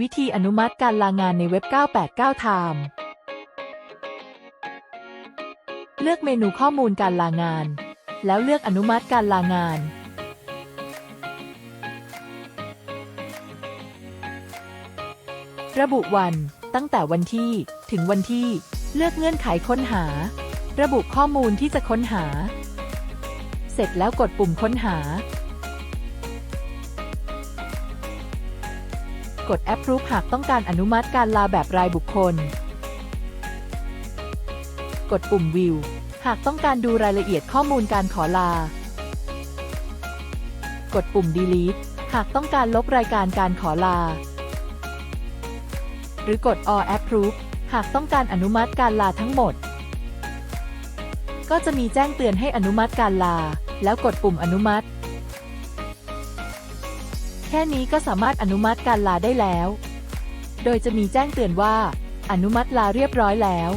วิธีอนุมัติการลางานในเว็บ 989 Time เลือกเมนูข้อมูลการลางาน แล้วเลือกอนุมัติการลางาน ระบุวัน ตั้งแต่วันที่ ถึงวันที่ เลือกเงื่อนไขค้นหา ระบุข้อมูลที่จะค้นหา เสร็จแล้วกดปุ่มค้นหา กด Approve หากต้องการอนุมัติการลาแบบรายบุคคล กดปุ่ม View หากต้องการดูรายละเอียดข้อมูลการขอลา กดปุ่ม Delete หากต้องการลบรายการการขอลา หรือกด All Approve หากต้องการอนุมัติการลาทั้งหมด ก็จะมีแจ้งเตือนให้อนุมัติการลา แล้วกดปุ่มอนุมัติ ค่นี้ก็สามารถอนุมัติการลาได้แล้ว โดยจะมีแจ้งเตือนว่า อนุมัติลาเรียบร้อยแล้ว